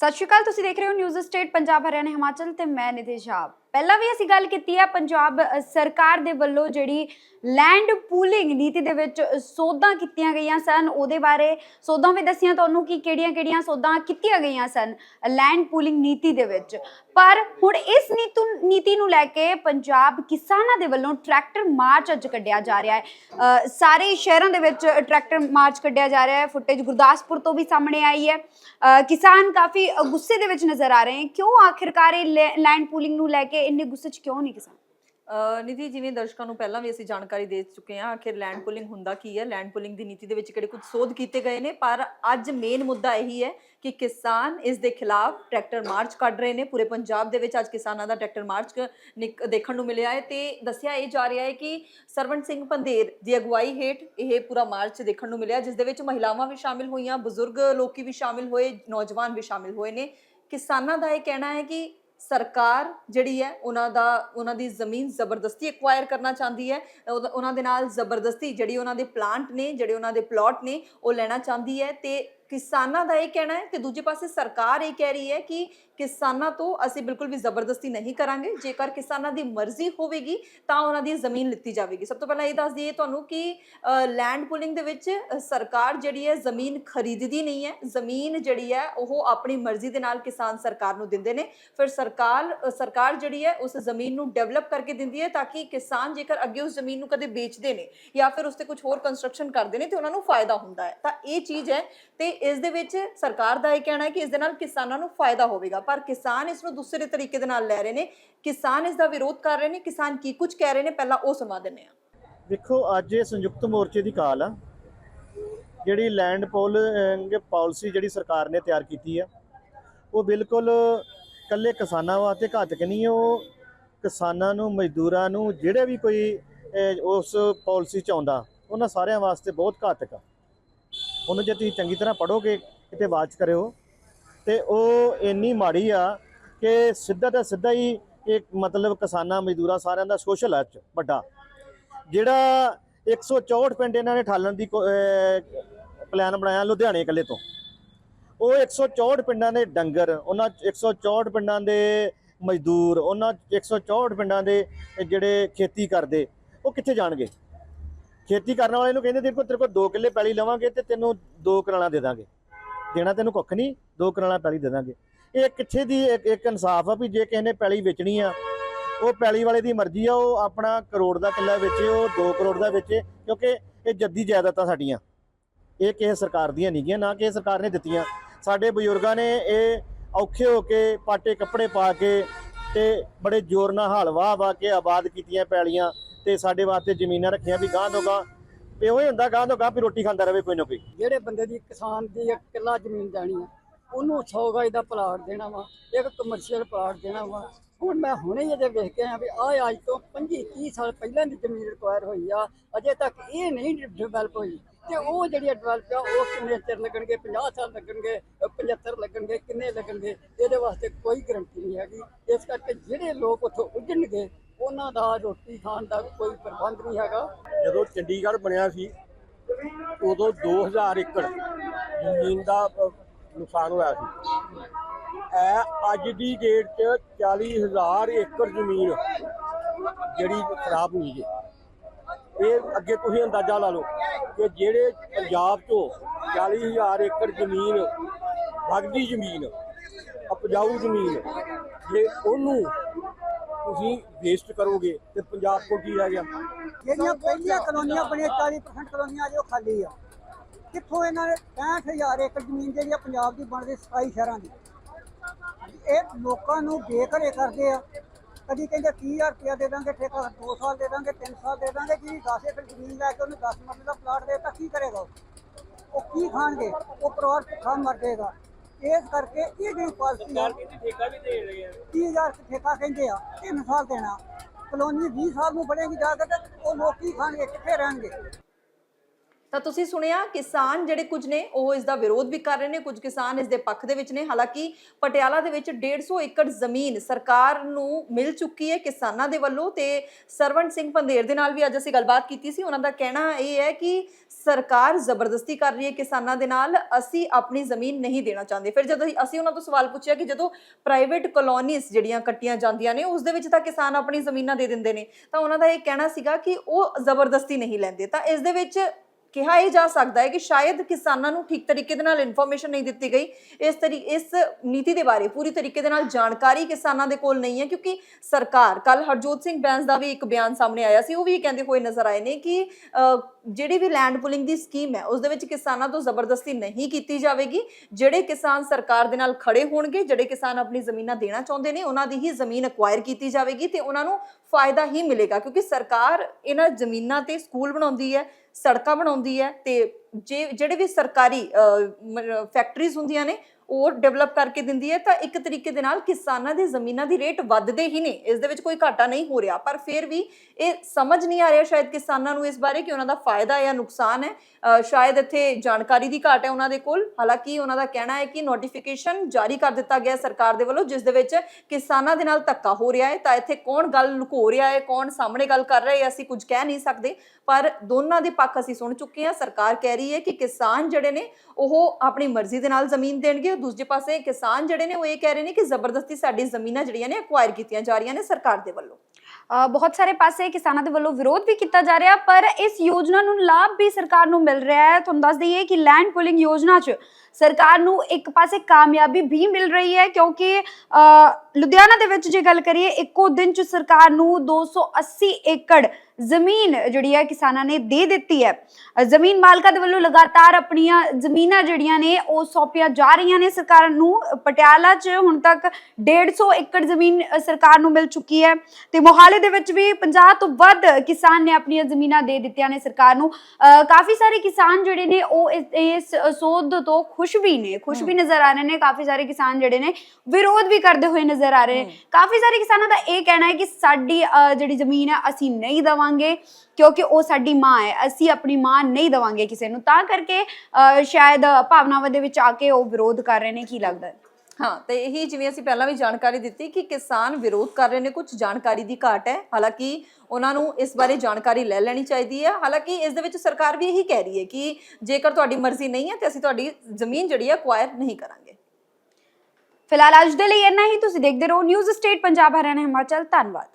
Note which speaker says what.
Speaker 1: ਸਤਿ ਸ਼੍ਰੀ ਅਕਾਲ, ਤੁਸੀਂ ਦੇਖ ਰਹੇ ਹੋ ਨਿਊਜ਼ ਸਟੇਟ ਪੰਜਾਬ, ਹਰਿਆਣਾ, ਹਿਮਾਚਲ ਤੇ ਮੈਂ ਨਿਧੀ ਸ਼ਾਹ। ਪਹਿਲਾਂ ਵੀ ਅਸੀਂ ਗੱਲ ਕੀਤੀ ਹੈ ਪੰਜਾਬ ਸਰਕਾਰ ਦੇ ਵੱਲੋਂ ਜਿਹੜੀ ਲੈਂਡ ਪੂਲਿੰਗ ਨੀਤੀ ਦੇ ਵਿੱਚ ਸੋਧਾਂ ਕੀਤੀਆਂ ਗਈਆਂ ਸਨ ਉਹਦੇ ਬਾਰੇ ਸੋਧਾਂ ਵੀ ਦੱਸੀਆਂ ਤੁਹਾਨੂੰ ਕਿ ਕਿਹੜੀਆਂ-ਕਿਹੜੀਆਂ ਸੋਧਾਂ ਕੀਤੀਆਂ ਗਈਆਂ ਸਨ ਲੈਂਡ ਪੂਲਿੰਗ ਨੀਤੀ ਦੇ ਵਿੱਚ। ਪਰ ਹੁਣ ਇਸ ਨੀਤੀ ਨੂੰ ਲੈ ਕੇ ਪੰਜਾਬ ਕਿਸਾਨਾਂ ਦੇ ਵੱਲੋਂ ਟਰੈਕਟਰ ਮਾਰਚ ਅੱਜ ਕੱਢਿਆ ਜਾ ਰਿਹਾ ਹੈ। ਅ, ਸਾਰੇ ਸ਼ਹਿਰਾਂ ਦੇ ਵਿੱਚ ਟਰੈਕਟਰ ਮਾਰਚ ਕੱਢਿਆ ਜਾ ਰਿਹਾ ਹੈ ਫੁਟੇਜ ਗੁਰਦਾਸਪੁਰ ਤੋਂ ਵੀ ਸਾਹਮਣੇ ਆਈ ਹੈ। ਅ, ਕਿਸਾਨ ਕਾਫੀ ਗੁੱਸੇ ਦੇ ਵਿੱਚ ਨਜ਼ਰ ਆ ਰਹੇ ਹਨ ਕਿਉਂ ਆਖਿਰਕਾਰ ਇਹ ਲੈਂਡ ਪੂਲਿੰਗ ਨੂੰ ਲੈ ਕੇ ਇੰਨੇ ਗੁੱਸੇ 'ਚ ਕਿਉਂ ਨਹੀਂ ਕਿਸਾਨ?
Speaker 2: ਨਿਧੀ, ਜਿਵੇਂ ਦਰਸ਼ਕਾਂ ਨੂੰ ਪਹਿਲਾਂ ਵੀ ਅਸੀਂ ਜਾਣਕਾਰੀ ਦੇ ਚੁੱਕੇ ਹਾਂ, ਆਖਿਰ ਲੈਂਡ ਪੁਲਿੰਗ ਹੁੰਦਾ ਕੀ ਹੈ? ਲੈਂਡ ਪੁਲਿੰਗ ਦੀ ਨੀਤੀ ਦੇ ਵਿੱਚ ਕਿਹੜੇ ਕੁਝ ਸੋਧ ਕੀਤੇ ਗਏ ਨੇ? ਪਰ ਅੱਜ ਮੇਨ ਮੁੱਦਾ ਇਹੀ ਹੈ ਕਿ ਕਿਸਾਨ ਇਸ ਦੇ ਖਿਲਾਫ ਟਰੈਕਟਰ ਮਾਰਚ ਕੱਢ ਰਹੇ ਨੇ। ਪੂਰੇ ਪੰਜਾਬ ਦੇ ਵਿੱਚ ਅੱਜ ਕਿਸਾਨਾਂ ਦਾ ਟਰੈਕਟਰ ਮਾਰਚ ਦੇਖਣ ਨੂੰ ਮਿਲਿਆ ਹੈ ਤੇ ਦੱਸਿਆ ਇਹ ਜਾ ਰਿਹਾ ਹੈ ਕਿ ਸਰਵਣ ਸਿੰਘ ਪੰਦੇਰ ਦੀ ਅਗਵਾਈ ਹੇਠ ਇਹ ਪੂਰਾ ਮਾਰਚ ਦੇਖਣ ਨੂੰ ਮਿਲਿਆ, ਜਿਸ ਦੇ ਵਿੱਚ ਮਹਿਲਾਵਾਂ ਵੀ ਸ਼ਾਮਿਲ ਹੋਈਆਂ, ਬਜ਼ੁਰਗ ਲੋਕੀ ਵੀ ਸ਼ਾਮਿਲ ਹੋਏ, ਨੌਜਵਾਨ ਵੀ ਸ਼ਾਮਿਲ ਹੋਏ ਨੇ। ਕਿਸਾਨਾਂ ਦਾ ਇਹ ਕਹਿਣਾ ਹੈ ਕਿ ਸਰਕਾਰ ਜਿਹੜੀ ਹੈ, ਉਹਨਾਂ ਦਾ, ਉਹਨਾਂ ਦੀ ਜ਼ਮੀਨ ਜ਼ਬਰਦਸਤੀ ਐਕਵਾਇਰ ਕਰਨਾ ਚਾਹੁੰਦੀ ਹੈ। ਉਹਨਾਂ ਦੇ ਨਾਲ ਜ਼ਬਰਦਸਤੀ ਜਿਹੜੀ ਉਹਨਾਂ ਦੇ ਪਲਾਂਟ ਨੇ, ਜਿਹੜੇ ਉਹਨਾਂ ਦੇ ਪਲਾਟ ਨੇ, ਉਹ ਲੈਣਾ ਚਾਹੁੰਦੀ ਹੈ ਤੇ ਕਿਸਾਨਾਂ ਦਾ ਇਹ ਕਹਿਣਾ ਹੈ ਕਿ ਦੂਜੇ ਪਾਸੇ ਸਰਕਾਰ ਇਹ ਕਹਿ ਰਹੀ ਹੈ ਕਿ ਕਿਸਾਨਾਂ ਤੋਂ ਅਸੀਂ ਬਿਲਕੁਲ ਵੀ ਜ਼ਬਰਦਸਤੀ ਨਹੀਂ ਕਰਾਂਗੇ। ਜੇਕਰ ਕਿਸਾਨਾਂ ਦੀ ਮਰਜ਼ੀ ਹੋਵੇਗੀ, ਤਾਂ ਉਹਨਾਂ ਦੀ ਜ਼ਮੀਨ ਲਿੱਤੀ ਜਾਵੇਗੀ। ਸਭ ਤੋਂ ਪਹਿਲਾਂ ਇਹ ਦੱਸ ਦਈਏ ਤੁਹਾਨੂੰ ਕਿ ਲੈਂਡ ਪੁਲਿੰਗ ਦੇ ਵਿੱਚ ਸਰਕਾਰ ਜਿਹੜੀ ਹੈ ਜ਼ਮੀਨ ਖਰੀਦਦੀ ਨਹੀਂ ਹੈ। ਜ਼ਮੀਨ ਜਿਹੜੀ ਹੈ, ਉਹ ਆਪਣੀ ਮਰਜ਼ੀ ਦੇ ਨਾਲ ਕਿਸਾਨ ਸਰਕਾਰ ਨੂੰ ਦਿੰਦੇ ਨੇ। ਫਿਰ ਸਰਕਾਰ ਸਰਕਾਰ ਜਿਹੜੀ ਹੈ, ਉਸ ਜ਼ਮੀਨ ਨੂੰ ਡਿਵੈਲਪ ਕਰਕੇ ਦਿੰਦੀ ਹੈ ਤਾਂ ਕਿ ਕਿਸਾਨ ਜੇਕਰ ਅੱਗੇ ਉਸ ਜ਼ਮੀਨ ਨੂੰ ਕਦੇ ਵੇਚਦੇ ਨੇ ਜਾਂ ਫਿਰ ਉਸ ਤੇ ਕੁਝ ਹੋਰ ਕੰਸਟਰਕਸ਼ਨ ਕਰਦੇ ਨੇ, ਤੇ ਉਹਨਾਂ ਨੂੰ ਫਾਇਦਾ ਹੁੰਦਾ ਹੈ। ਤਾਂ ਇਹ ਚੀਜ਼ ਹੈ ਤੇ ਇਸ ਦੇ ਵਿੱਚ ਸਰਕਾਰ ਦਾ ਇਹ ਕਹਿਣਾ ਹੈ ਕਿ ਇਸ ਦੇ ਨਾਲ ਕਿਸਾਨਾਂ ਨੂੰ ਫਾਇਦਾ ਹੋਵੇਗਾ। ਪਰ ਕਿਸਾਨ ਇਸ ਨੂੰ ਦੂਸਰੇ ਤਰੀਕੇ ਦੇ ਨਾਲ ਲੈ ਰਹੇ ਨੇ। ਕਿਸਾਨ ਇਸ ਦਾ ਵਿਰੋਧ ਕਰ ਰਹੇ ਨੇ। ਕਿਸਾਨ ਕੀ ਕੁਝ ਕਹਿ ਰਹੇ ਨੇ ਪਹਿਲਾਂ ਉਹ ਸੁਣਾ ਦਿੰਨੇ ਆ
Speaker 3: ਦੇਖੋ ਅੱਜ ਇਹ ਸੰਯੁਕਤ ਮੋਰਚੇ ਦੀ ਕਾਲ ਆ। ਜਿਹੜੀ ਲੈਂਡ ਪੋਲਿੰਗ ਪਾਲਿਸੀ ਜਿਹੜੀ ਸਰਕਾਰ ਨੇ ਤਿਆਰ ਕੀਤੀ ਆ, ਉਹ ਬਿਲਕੁਲ ਕੱਲੇ ਕਿਸਾਨਾਂ ਵਾਸਤੇ ਘਾਤਕ ਨਹੀਂ, ਉਹ ਕਿਸਾਨਾਂ ਨੂੰ, ਮਜ਼ਦੂਰਾਂ ਨੂੰ, ਜਿਹੜੇ ਵੀ ਕੋਈ ਉਸ ਪਾਲਿਸੀ ਚ ਆਉਂਦਾ, ਉਹਨਾਂ ਸਾਰਿਆਂ ਵਾਸਤੇ ਬਹੁਤ ਘਾਤਕ ਆ। ਉਹਨੂੰ ਜੇ ਤੁਸੀਂ ਚੰਗੀ ਤਰ੍ਹਾਂ ਪੜੋਗੇ ਕਿਤੇ ਵਾਚ ਕਰਿਓ। ਤੇ ਉਹ ਇੰਨੀ ਮਾੜੀ ਆ ਕਿ ਸਿੱਧਾ ਤਾਂ ਸਿੱਧਾ ਹੀ ਇੱਕ ਮਤਲਬ ਕਿਸਾਨਾਂ, ਮਜ਼ਦੂਰਾਂ ਸਾਰਿਆਂ ਦਾ ਸੋਸ਼ਲ ਹੈ ਵੱਡਾ। ਜਿਹੜਾ 164 ਪਿੰਡ ਇਹਨਾਂ ਨੇ ਠਾਲਣ ਦੀ ਪਲਾਨ ਬਣਾਇਆ ਲੁਧਿਆਣੇ ਇਕੱਲੇ ਤੋਂ। ਉਹ 164 ਪਿੰਡਾਂ ਦੇ ਡੰਗਰ, ਉਹਨਾਂ 'ਚ 164 ਪਿੰਡਾਂ ਦੇ ਮਜ਼ਦੂਰ, ਉਹਨਾਂ 'ਚ 164 ਪਿੰਡਾਂ ਦੇ ਜਿਹੜੇ ਖੇਤੀ ਕਰਦੇ, ਉਹ ਕਿੱਥੇ ਜਾਣਗੇ? ਖੇਤੀ ਕਰਨ ਵਾਲੇ ਨੂੰ ਕਹਿੰਦੇ ਤੇਰੇ ਕੋਲ ਤੇਰੇ ਕੋਲ 2 ਕਿੱਲੇ ਪੈਲੀ ਲਵਾਂਗੇ ਤੇ ਤੈਨੂੰ 2 ਕਨਾਲਾਂ ਦੇ ਦਾਂਗੇ। ਦੇਣਾ ਤੈਨੂੰ ਕੁੱਖ ਨਹੀਂ 2 ਕਨਾਲਾਂ ਪੈਲੀ ਦੇ ਦਾਂਗੇ। ਇਹ ਕਿੱਥੇ ਦੀ ਇੱਕ ਇਨਸਾਫ ਆ ਵੀ ਜੇ ਕਿਸੇ ਨੇ ਪੈਲੀ ਵੇਚਣੀ ਆ, ਉਹ ਪੈਲੀ ਵਾਲੇ ਦੀ ਮਰਜ਼ੀ ਆ, ਉਹ ਆਪਣਾ ਕਰੋੜ ਦਾ ਕਿੱਲਾ ਵੇਚੇ, ਉਹ 2 ਕਰੋੜ ਦਾ ਵੇਚੇ, ਕਿਉਂਕਿ ਇਹ ਜੱਦੀ ਜਾਇਦਾਦਾਂ ਸਾਡੀਆਂ। ਇਹ ਕਿਸੇ ਸਰਕਾਰ ਦੀਆਂ ਨਹੀਂ ਗੀਆਂ ਨਾ ਕਿਸੇ ਸਰਕਾਰ ਨੇ ਦਿੱਤੀਆਂ। ਸਾਡੇ ਬਜ਼ੁਰਗਾਂ ਨੇ ਇਹ ਔਖੇ ਹੋ ਕੇ ਪਾਟੇ ਕੱਪੜੇ ਪਾ ਕੇ ਤੇ ਬੜੇ ਜ਼ੋਰ ਨਾਲ ਹਲ ਵਾਹ ਵਾ ਕੇ ਆਬਾਦ ਕੀਤੀਆਂ ਪੈਲੀਆਂ। ਤੇ ਸਾਡੇ ਵਾਸਤੇ ਜ਼ਮੀਨਾਂ ਰੱਖੀਆਂ ਵੀ ਗਾਂ ਤੋਂ ਗਾਂ ਇਹੋ ਹੀ ਹੁੰਦਾ ਗਾਂ ਤੋਂ ਗਾਂ ਵੀ ਰੋਟੀ ਖਾਂਦਾ ਰਵੇ ਕੋਈ ਨਾ ਕੋਈ।
Speaker 4: ਜਿਹੜੇ ਬੰਦੇ ਦੀ ਕਿਸਾਨ ਦੀ ਇੱਕ ਕਿੱਲਾ ਜ਼ਮੀਨ ਦੇਣੀ ਆ ਉਹਨੂੰ 100 ਗਜ ਦਾ ਪਲਾਟ ਦੇਣਾ ਵਾ ਇੱਕ ਕਮਰਸ਼ੀਅਲ ਪਲਾਟ ਦੇਣਾ ਵਾ। ਹੁਣ ਮੈਂ ਹੁਣੇ ਹੀ ਇਹਦੇ ਵੇਖ ਕੇ ਆ ਵੀ ਆਹ ਅੱਜ ਤੋਂ 25 30 ਸਾਲ ਪਹਿਲਾਂ ਦੀ ਜ਼ਮੀਨ ਰਿਕਵਾਇਰ ਹੋਈ ਆ ਅਜੇ ਤੱਕ ਇਹ ਨਹੀਂ ਡਿਵੈਲਪ ਹੋਈ। ਤੇ ਉਹ ਜਿਹੜੀ ਡਿਵੈਲਪ ਆ ਉਹ ਕਿੰਨੇ ਚਿਰ ਲੱਗਣਗੇ? 50 ਸਾਲ ਲੱਗਣਗੇ? ਅ, 75 ਲੱਗਣਗੇ? ਕਿੰਨੇ ਲੱਗਣਗੇ? ਇਹਦੇ ਵਾਸਤੇ ਕੋਈ ਗਰੰਟੀ ਨਹੀਂ ਹੈਗੀ। ਇਸ ਕਰਕੇ ਜਿਹੜੇ ਲੋਕ ਉੱਥੋਂ ਉੱਜਣਗੇ ਉਹਨਾਂ ਦਾ ਰੋਟੀ ਖਾਣ ਦਾ ਕੋਈ ਪ੍ਰਬੰਧ ਨਹੀਂ ਹੈਗਾ।
Speaker 5: ਜਦੋਂ ਚੰਡੀਗੜ੍ਹ ਬਣਿਆ ਸੀ, ਉਦੋਂ 2000 ਏਕੜ ਜ਼ਮੀਨ ਦਾ ਨੁਕਸਾਨ ਹੋਇਆ ਸੀ। ਐ ਅੱਜ ਦੀ ਡੇਟ 'ਚ 40000 ਏਕੜ ਜ਼ਮੀਨ ਜਿਹੜੀ ਖਰਾਬ ਹੋਈ ਹੈ। ਇਹ ਅੱਗੇ ਤੁਸੀਂ ਅੰਦਾਜ਼ਾ ਲਾ ਲਓ ਕਿ ਜਿਹੜੇ ਪੰਜਾਬ 'ਚੋਂ 40000 ਏਕੜ ਜ਼ਮੀਨ, ਵਗਦੀ ਜ਼ਮੀਨ, ਉਪਜਾਊ ਜ਼ਮੀਨ, ਜੇ ਉਹਨੂੰ ਤੁਸੀਂ ਵੇਸਟ ਕਰੋਗੇ ਤੇ ਪੰਜਾਬ ਕੋਲ ਕੀ ਰਹਿ ਗਿਆ?
Speaker 4: ਜਿਹੜੀਆਂ ਪਹਿਲੀਆਂ ਕਲੋਨੀਆਂ ਬਣੀਆਂ 40% ਕਲੋਨੀਆਂ ਅਜੇ ਖਾਲੀ ਆ। ਕਿੱਥੋਂ ਇਹਨਾਂ ਨੇ 65000 ਏਕੜ ਜ਼ਮੀਨ ਜਿਹੜੀ ਆ ਪੰਜਾਬ ਦੀ ਬਣਦੀ 27 ਸ਼ਹਿਰਾਂ ਦੀ। ਇਹ ਲੋਕਾਂ ਨੂੰ ਬੇਘਰੇ ਕਰਦੇ ਆ। ਕਦੀ ਕਹਿੰਦੇ 30000 ਰੁਪਇਆ ਦੇ ਦਾਂਗੇ, ਠੇਕਾ 2 ਸਾਲ ਦੇ ਦਾਂਗੇ 3 ਸਾਲ ਦੇ ਦਾਂਗੇ, ਜਿਹੜੀ 10 ਏਕੜ ਜ਼ਮੀਨ ਲੈ ਕੇ ਉਹਨੂੰ 10 ਮਰਲੇ ਦਾ ਪਲਾਟ ਦੇ ਕੀ ਕਰੇਗਾ ਉਹ? ਉਹ ਕੀ ਖਾਣਗੇ? ਉਹ ਪਰਿਵਾਰ ਭੁੱਖਾ ਮਰ ਜਾਏਗਾ। ਇਸ ਕਰਕੇ ਇਹ ਜਿਹੜੀ ਪਾਲਿਸੀ ਆ ਠੇਕਾ ਵੀ ਦੇ ਰਹੇ ਆ। 30000 ਠੇਕਾ ਕਹਿੰਦੇ ਆ 3 ਸਾਲ ਦੇਣਾ। ਕਲੋਨੀ 20 ਸਾਲ ਨੂੰ ਬਣੇਗੀ ਜਾ ਕੇ ਤੇ ਉਹ ਲੋਕ ਕੀ ਖਾਣਗੇ ਕਿੱਥੇ ਰਹਿਣਗੇ?
Speaker 2: ਤਾਂ ਤੁਸੀਂ ਸੁਣਿਆ ਕਿਸਾਨ ਜਿਹੜੇ ਕੁਝ ਨੇ, ਉਹ ਇਸ ਦਾ ਵਿਰੋਧ ਵੀ ਕਰ ਰਹੇ ਨੇ, ਕੁਝ ਕਿਸਾਨ ਇਸ ਦੇ ਪੱਖ ਦੇ ਵਿੱਚ ਨੇ। ਹਾਲਾਂਕਿ ਪਟਿਆਲਾ ਦੇ ਵਿੱਚ 150 ਏਕੜ ਜ਼ਮੀਨ ਸਰਕਾਰ ਨੂੰ ਮਿਲ ਚੁੱਕੀ ਹੈ ਕਿਸਾਨਾਂ ਦੇ ਵੱਲੋਂ ਤੇ ਸਰਵਣ ਸਿੰਘ ਪੰਦੇਰ ਦੇ ਨਾਲ ਵੀ ਅੱਜ ਅਸੀਂ ਗੱਲਬਾਤ ਕੀਤੀ ਸੀ। ਉਹਨਾਂ ਦਾ ਕਹਿਣਾ ਇਹ ਹੈ ਕਿ ਸਰਕਾਰ ਜ਼ਬਰਦਸਤੀ ਕਰ ਰਹੀ ਹੈ ਕਿਸਾਨਾਂ ਦੇ ਨਾਲ, ਅਸੀਂ ਆਪਣੀ ਜ਼ਮੀਨ ਨਹੀਂ ਦੇਣਾ ਚਾਹੁੰਦੇ। ਫਿਰ ਜਦੋਂ ਅਸੀਂ ਉਹਨਾਂ ਤੋਂ ਸਵਾਲ ਪੁੱਛਿਆ ਕਿ ਜਦੋਂ ਪ੍ਰਾਈਵੇਟ ਕਲੋਨੀਜ਼ ਜਿਹੜੀਆਂ ਕੱਟੀਆਂ ਜਾਂਦੀਆਂ ਨੇ, ਉਸ ਦੇ ਵਿੱਚ ਤਾਂ ਕਿਸਾਨ ਆਪਣੀ ਜ਼ਮੀਨਾਂ ਦੇ ਦਿੰਦੇ ਨੇ। ਤਾਂ ਉਹਨਾਂ ਦਾ ਇਹ ਕਹਿਣਾ ਸੀਗਾ ਕਿ ਉਹ ਜ਼ਬਰਦਸਤੀ ਨਹੀਂ ਲੈਂਦੇ। ਤਾਂ ਇਸ ਦੇ ਵਿੱਚ ਕਿਹਾ ਇਹ ਜਾ ਸਕਦਾ ਹੈ ਕਿ ਸ਼ਾਇਦ ਕਿਸਾਨਾਂ ਨੂੰ ਠੀਕ ਤਰੀਕੇ ਦੇ ਨਾਲ ਇਨਫੋਰਮੇਸ਼ਨ ਨਹੀਂ ਦਿੱਤੀ ਗਈ। ਇਸ ਤਰੀ, ਇਸ ਨੀਤੀ ਦੇ ਬਾਰੇ ਪੂਰੀ ਤਰੀਕੇ ਦੇ ਨਾਲ ਜਾਣਕਾਰੀ ਕਿਸਾਨਾਂ ਦੇ ਕੋਲ ਨਹੀਂ ਹੈ, ਕਿਉਂਕਿ ਸਰਕਾਰ ਕੱਲ ਹਰਜੋਤ ਸਿੰਘ ਬੈਂਸ ਦਾ ਵੀ ਇੱਕ ਬਿਆਨ ਸਾਹਮਣੇ ਆਇਆ ਸੀ, ਉਹ ਵੀ ਇਹ ਕਹਿੰਦੇ ਹੋਏ ਨਜ਼ਰ ਆਏ ਨੇ ਕਿ ਜਿਹੜੀ ਵੀ ਲੈਂਡ ਪੁਲਿੰਗ ਦੀ ਸਕੀਮ ਹੈ, ਉਸ ਦੇ ਵਿੱਚ ਕਿਸਾਨਾਂ ਤੋਂ ਜ਼ਬਰਦਸਤੀ ਨਹੀਂ ਕੀਤੀ ਜਾਵੇਗੀ। ਜਿਹੜੇ ਕਿਸਾਨ ਸਰਕਾਰ ਦੇ ਨਾਲ ਖੜੇ ਹੋਣਗੇ, ਜਿਹੜੇ ਕਿਸਾਨ ਆਪਣੀ ਜ਼ਮੀਨਾਂ ਦੇਣਾ ਚਾਹੁੰਦੇ ਨੇ, ਉਹਨਾਂ ਦੀ ਹੀ ਜ਼ਮੀਨ ਅਕਵਾਇਰ ਕੀਤੀ ਜਾਵੇਗੀ ਤੇ ਉਹਨਾਂ ਨੂੰ ਫਾਇਦਾ ਹੀ ਮਿਲੇਗਾ, ਕਿਉਂਕਿ ਸਰਕਾਰ ਇਹਨਾਂ ਜ਼ਮੀਨਾਂ ਤੇ ਸਕੂਲ ਬਣਾਉਂਦੀ ਹੈ ਸੜਕਾਂ ਬਣਾਉਂਦੀ ਹੈ ਤੇ ਜੇ ਜਿਹੜੇ ਵੀ ਸਰਕਾਰੀ ਫੈਕਟਰੀਜ਼ ਹੁੰਦੀਆਂ ਨੇ ਉਹ ਡਿਵੈਲਪ ਕਰਕੇ ਦਿੰਦੀ ਹੈ, ਤਾਂ ਇੱਕ ਤਰੀਕੇ ਦੇ ਨਾਲ ਕਿਸਾਨਾਂ ਦੀ ਜ਼ਮੀਨਾਂ ਦੀ ਰੇਟ ਵੱਧਦੇ ਹੀ ਨੇ। ਇਸ ਦੇ ਵਿੱਚ ਕੋਈ ਘਾਟਾ ਨਹੀਂ ਹੋ ਰਿਹਾ, ਪਰ ਫਿਰ ਵੀ ਇਹ ਸਮਝ ਨਹੀਂ ਆ ਰਿਹਾ ਸ਼ਾਇਦ ਕਿਸਾਨਾਂ ਨੂੰ ਇਸ ਬਾਰੇ ਕਿ ਉਹਨਾਂ ਦਾ ਫਾਇਦਾ ਜਾਂ ਨੁਕਸਾਨ ਹੈ। ਸ਼ਾਇਦ ਇੱਥੇ ਜਾਣਕਾਰੀ ਦੀ ਘਾਟ ਹੈ ਉਹਨਾਂ ਦੇ ਕੋਲ। ਹਾਲਾਂਕਿ ਉਹਨਾਂ ਦਾ ਕਹਿਣਾ ਹੈ ਕਿ ਨੋਟੀਫਿਕੇਸ਼ਨ ਜਾਰੀ ਕਰ ਦਿੱਤਾ ਗਿਆ ਸਰਕਾਰ ਦੇ ਵੱਲੋਂ, ਜਿਸ ਦੇ ਵਿੱਚ ਕਿਸਾਨਾਂ ਦੇ ਨਾਲ ਧੱਕਾ ਹੋ ਰਿਹਾ ਹੈ। ਤਾਂ ਇੱਥੇ ਕੌਣ ਗੱਲ ਲੁਕੋ ਰਿਹਾ ਹੈ, ਕੌਣ ਸਾਹਮਣੇ ਗੱਲ ਕਰ ਰਿਹਾ ਹੈ, ਅਸੀਂ ਕੁਝ ਕਹਿ ਨਹੀਂ ਸਕਦੇ। ਪਰ ਦੋਨਾਂ ਦੇ ਪੱਖ ਅਸੀਂ ਸੁਣ ਚੁੱਕੇ ਹਾਂ। ਸਰਕਾਰ ਕਹਿ ਰਹੀ ਹੈ ਕਿ ਕਿਸਾਨ ਜਿਹੜੇ ਨੇ, ਉਹ ਆਪਣੀ ਮਰਜ਼ੀ ਦੇ ਨਾਲ ਜ਼ਮੀਨ ਦੇਣਗੇ ਦੂਜੇ ਪਾਸੇ ਕਿਸਾਨ ਜਿਹੜੇ ਨੇ ਉਹ ਇਹ ਕਹਿ ਰਹੇ ਨੇ ਕਿ ਜ਼ਬਰਦਸਤੀ ਸਾਡੀ ਜ਼ਮੀਨਾਂ ਜਿਹੜੀਆਂ ਨੇ ਅਕਵਾਇਰ ਕੀਤੀਆਂ ਜਾ ਰਹੀਆਂ ਨੇ ਸਰਕਾਰ ਦੇ ਵੱਲੋਂ।
Speaker 1: ਬਹੁਤ ਸਾਰੇ ਪਾਸੇ ਕਿਸਾਨਾਂ ਦੇ ਵੱਲੋਂ ਵਿਰੋਧ ਵੀ ਕੀਤਾ ਜਾ ਰਿਹਾ ਪਰ ਇਸ ਯੋਜਨਾ ਨੂੰ ਲਾਭ ਵੀ ਸਰਕਾਰ ਨੂੰ ਮਿਲ ਰਿਹਾ ਹੈ। ਤੁਹਾਨੂੰ ਦੱਸ ਦਈਏ ਕਿ ਲੈਂਡ ਪੁਲਿੰਗ ਯੋਜਨਾ 'ਚ ਸਰਕਾਰ ਨੂੰ ਇੱਕ ਪਾਸੇ ਕਾਮਯਾਬੀ ਵੀ ਮਿਲ ਰਹੀ ਹੈ ਕਿਉਂਕਿ ਅ, ਲੁਧਿਆਣਾ ਦੇ ਵਿੱਚ ਜੇ ਗੱਲ ਕਰੀਏ ਇੱਕੋ ਦਿਨ 'ਚ ਸਰਕਾਰ ਨੂੰ 280 ਏਕੜ ਜ਼ਮੀਨ ਜਿਹੜੀ ਹੈ ਕਿਸਾਨਾਂ ਨੇ ਦੇ ਦਿੱਤੀ ਹੈ। ਜ਼ਮੀਨ ਮਾਲਕਾਂ ਦੇ ਵੱਲੋਂ ਲਗਾਤਾਰ ਆਪਣੀਆਂ ਜ਼ਮੀਨਾਂ ਜਿਹੜੀਆਂ ਨੇ ਉਹ ਸੌਂਪੀਆਂ ਜਾ ਰਹੀਆਂ ਨੇ। ਸਰਕਾਰ ਨੂੰ ਪਟਿਆਲਾ 'ਚ ਹੁਣ ਤੱਕ 150 ਏਕੜ ਜ਼ਮੀਨ ਸਰਕਾਰ ਨੂੰ ਮਿਲ ਚੁੱਕੀ ਹੈ ਤੇ ਮੋਹਾਲੀ ਦੇ ਵਿੱਚ ਵੀ 50 ਤੋਂ ਵੱਧ ਕਿਸਾਨ ਨੇ ਆਪਣੀਆਂ ਜ਼ਮੀਨਾਂ ਦੇ ਦਿੱਤੀਆਂ ਨੇ ਸਰਕਾਰ ਨੂੰ। ਕਾਫੀ ਸਾਰੇ ਕਿਸਾਨ ਜਿਹੜੇ ਨੇ ਉਹ ਇਸ- ਸੋਧ ਤੋਂ ਖੁਸ਼ ਵੀ ਨੇ ਖੁਸ਼ ਵੀ ਨਜ਼ਰ ਆ ਰਹੇ ਨੇ। ਕਾਫੀ ਸਾਰੇ ਕਿਸਾਨ ਜਿਹੜੇ ਨੇ ਵਿਰੋਧ ਵੀ ਕਰਦੇ ਹੋਏ ਨਜ਼ਰ ਆ ਰਹੇ ਨੇ। ਕਾਫੀ ਸਾਰੇ ਕਿਸਾਨਾਂ ਦਾ ਇਹ ਕਹਿਣਾ ਹੈ ਕਿ ਸਾਡੀ ਜਿਹੜੀ ਜ਼ਮੀਨ ਹੈ ਅਸੀਂ ਨਹੀਂ ਦਵਾਂਗੇ। ਕਿਉਂਕਿ ਉਹ ਸਾਡੀ ਮਾਂ ਹੈ ਅਸੀਂ ਆਪਣੀ ਮਾਂ ਨਹੀਂ ਦਵਾਂਗੇ ਕਿਸੇ ਨੂੰ। ਤਾਂ ਕਰਕੇ ਸ਼ਾਇਦ ਭਾਵਨਾਵਾਂ ਦੇ ਵਿੱਚ ਆ ਕੇ ਉਹ ਵਿਰੋਧ ਕਰ ਰਹੇ ਨੇ ਕੀ ਲੱਗਦਾ ਹੈ?
Speaker 2: ਹਾਂ ਤੇ ਇਹੀ ਜਿਵੇਂ ਅਸੀਂ ਪਹਿਲਾਂ ਵੀ ਜਾਣਕਾਰੀ ਦਿੱਤੀ ਕਿ ਕਿਸਾਨ ਵਿਰੋਧ ਕਰ ਰਹੇ ਨੇ ਕੁਝ ਜਾਣਕਾਰੀ ਦੀ ਘਾਟ ਹੈ। ਹਾਲਾਂਕਿ ਉਹਨਾਂ ਨੂੰ ਇਸ ਬਾਰੇ ਜਾਣਕਾਰੀ ਲੈ ਲੈਣੀ ਚਾਹੀਦੀ ਹੈ। ਹਾਲਾਂਕਿ ਇਸ ਦੇ ਵਿੱਚ ਸਰਕਾਰ ਵੀ ਇਹੀ ਕਹਿ ਰਹੀ ਹੈ ਕਿ ਜੇਕਰ ਤੁਹਾਡੀ ਮਰਜ਼ੀ ਨਹੀਂ ਹੈ ਤੇ ਅਸੀਂ ਤੁਹਾਡੀ ਜ਼ਮੀਨ ਜਿਹੜੀ ਹੈ ਅਕਵਾਇਰ ਨਹੀਂ ਕਰਾਂਗੇ।
Speaker 1: ਫਿਲਹਾਲ ਅੱਜ ਦੇ ਲਈ ਇੰਨਾ ਹੀ। ਤੁਸੀਂ ਦੇਖਦੇ ਰਹੋ ਨਿਊਜ਼ ਸਟੇਟ ਪੰਜਾਬ ਹਰਿਆਣਾ ਹਿਮਾਚਲ। ਧੰਨਵਾਦ।